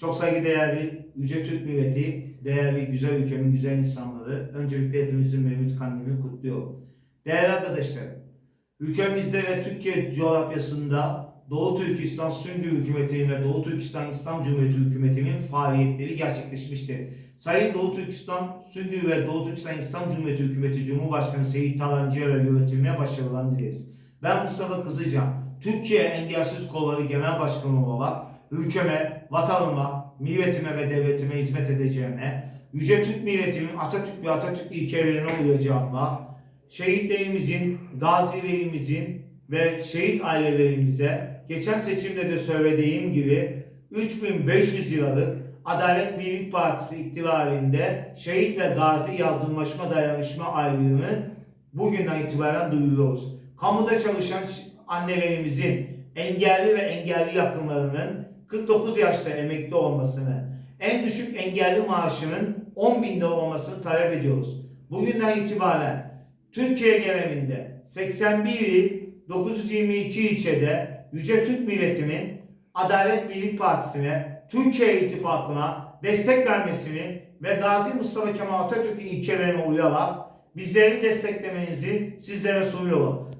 Çok saygıdeğerli Yüce Türk Milleti, değerli güzel ülkemin güzel insanları, öncelikle hepimizin Mevlüt Kandilini kutluyorum. Değerli arkadaşlar, ülkemizde ve Türkiye coğrafyasında Doğu Türkistan Süngü Hükümeti'nin ve Doğu Türkistan İslam Cumhuriyeti Hükümeti'nin faaliyetleri gerçekleşmiştir. Sayın Doğu Türkistan Süngü ve Doğu Türkistan İslam Cumhuriyeti Hükümeti Cumhurbaşkanı Seyit Tarancı'ya ve yönetimine başarılar dileriz. Ben Mustafa Kızılcan, Türkiye Engelsiz Kolları Genel Başkanı olarak ülkeme, vatanıma, milletime ve devletime hizmet edeceğime, Yüce Türk milletinin Atatürk ve Atatürk ilkelerine uyacağıma, şehitlerimizin, gazilerimizin ve şehit ailelerimize geçen seçimde de söylediğim gibi 3500 liralık Adalet Birlik Partisi iktidarında şehit ve gazi yardımlaşma dayanışma aylığını bugünden itibaren duyuruyoruz. Kamuda çalışan annelerimizin engelli ve engelli yakınlarının 49 yaşta emekli olmasını, en düşük engelli maaşının 10 bin lira olmasını talep ediyoruz. Bugünden itibaren Türkiye genelinde 81 il 922 ilçede Yüce Türk milletinin Adalet Birlik Partisi'ne, Türkiye İttifakı'na destek vermesini ve Gazi Mustafa Kemal Atatürk'ün ilkelerine uyarak bizleri desteklemenizi sizlere sunuyorum.